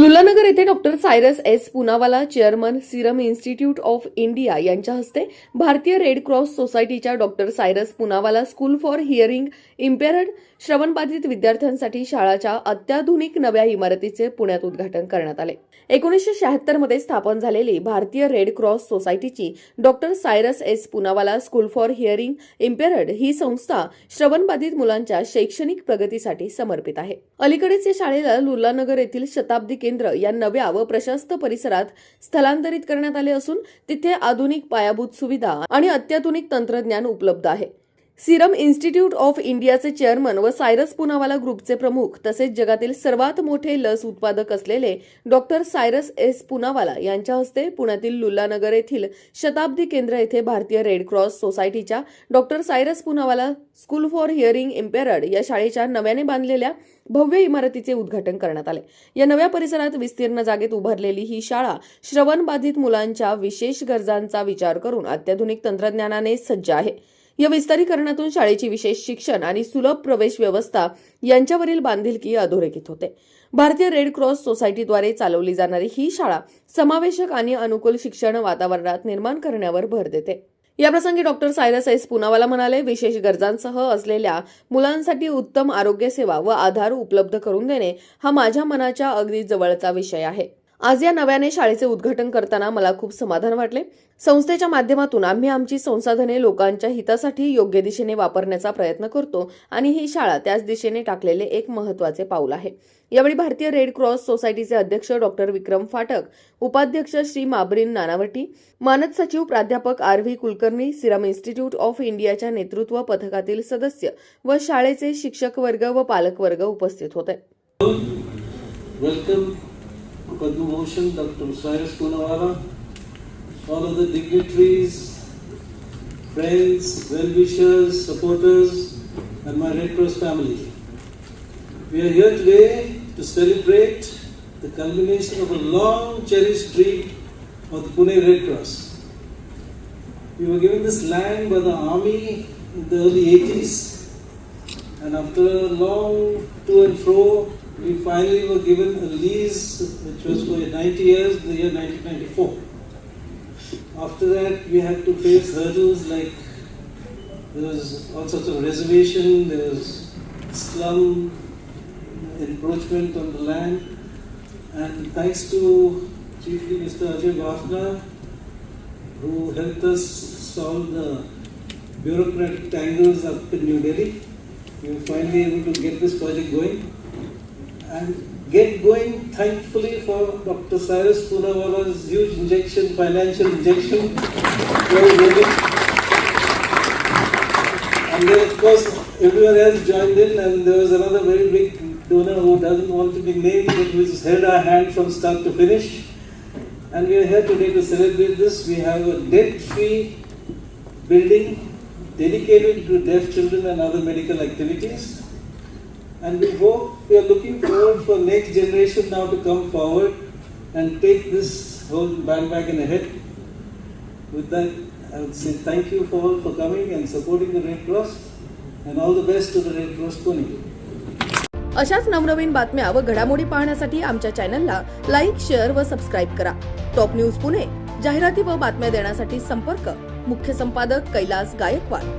लुलानगर येथे doctor Cyrus S Poonawalla chairman Serum Institute of India यांच्या हस्ते भारतीय रेड क्रॉस सोसायटीच्या doctor Cyrus Poonawalla school for hearing impaired श्रवणबाधित विद्यार्थ्यांसाठी शाळाच्या अत्याधुनिक नव्या इमारतीचे पुण्यात उद्घाटन करण्यात आले. एकोणीसशे शहात्तरमध्ये स्थापन झालेली भारतीय red cross सोसायटीची doctor Cyrus S Poonawalla school for hearing impaired ही संस्था श्रवणबाधित मुलांच्या शैक्षणिक प्रगतीसाठी समर्पित आहे. अलीकडेच या शाळेला लुलानगर येथील शताब्दी केंद्र या नव्या व प्रशस्त परिसरात स्थलांतरित करण्यात आले असून तिथे आधुनिक पायाभूत सुविधा आणि अत्याधुनिक तंत्रज्ञान उपलब्ध आहे. सिरम इन्स्टिट्यूट ऑफ इंडियाचे चेअरमन व सायरस पुनावाला ग्रुपचे प्रमुख तसेच जगातील सर्वात मोठे लस उत्पादक असलेले डॉक्टर सायरस एस पुनावाला यांच्या हस्ते पुण्यातील लुल्लानगर येथील शताब्दी केंद्र येथे भारतीय रेड क्रॉस सोसायटीच्या doctor Cyrus Poonawalla school for hearing impaired या शाळेच्या नव्याने बांधलेल्या भव्य इमारतीचे उद्घाटन करण्यात आले. या नव्या परिसरात विस्तीर्ण जागेत उभारलेली ही शाळा श्रवणबाधित मुलांच्या विशेष गरजांचा विचार करून अत्याधुनिक तंत्रज्ञानाने सज्ज आहे. या विस्तारीकरणातून शाळेची विशेष शिक्षण आणि सुलभ प्रवेश व्यवस्था यांच्यावरील बांधिलकी अधोरेखित होते. भारतीय रेड क्रॉस सोसायटीद्वारे चालवली जाणारी ही शाळा समावेशक आणि अनुकूल शिक्षण वातावरणात निर्माण करण्यावर भर देते. याप्रसंगी डॉक्टर सायरस एस पुनावाला म्हणाले विशेष गरजांसह असलेल्या मुलांसाठी उत्तम आरोग्य सेवा व आधार उपलब्ध करून देणे हा माझ्या मनाच्या अगदी जवळचा विषय आहे. आज या नव्याने शाळेचे उद्घाटन करताना मला खूप समाधान वाटले. संस्थेच्या माध्यमातून आम्ही आमची संसाधने लोकांच्या हितासाठी योग्य दिशेने वापरण्याचा प्रयत्न करतो आणि ही शाळा त्याच दिशेने टाकलेले एक महत्त्वाचे पाऊल आहे. यावेळी भारतीय रेड क्रॉस सोसायटीचे अध्यक्ष डॉक्टर विक्रम फाटक उपाध्यक्ष श्री माबरीन नानावटी मानद सचिव प्राध्यापक R V Kulkarni Serum Institute of इंडियाच्या नेतृत्व पथकातील सदस्य व शाळेचे शिक्षक वर्ग व पालकवर्ग उपस्थित होते. Welcome, Padma Dr. Cyrus Punawala, all of the dignitaries, friends, well-wishers, supporters, and my Red Cross family. We are here today to celebrate the culmination of a long cherished dream of the Pune Red Cross. We were given this land by the army in the early 80s, and after a long to and fro, we finally were given a lease which was for 90 years the year 1994. After that, we had to face hurdles like there was all sorts of reservation, there was slum encroachment on the land, and thanks to chiefly Mr. Ajay Bhavna, who helped us solve the bureaucratic tangles up in New Delhi, we were finally able to get this project going and get going thankfully for Dr. Cyrus Poonawala's huge injection, financial injection. And then of course everyone else joined in and there was another very big donor who doesn't want to be named but who has held our hand from start to finish. And we are here today to celebrate this. We have a debt-free building dedicated to deaf children and other medical activities. And we hope, we are looking forward for next generation now to come forward and take this whole bandwagon ahead. With that, I would say thank you for all for coming and supporting the Red Cross and all the best to the Red Cross Pune. अशाच नवनवीन बातम्या व घडामोडी पाहण्यासाठी आमच्या चॅनलला like share व subscribe करा टॉप न्यूज पुणे जाहिराती व बातम्या देण्यासाठी संपर्क मुख्य संपादक कैलास गायकवाड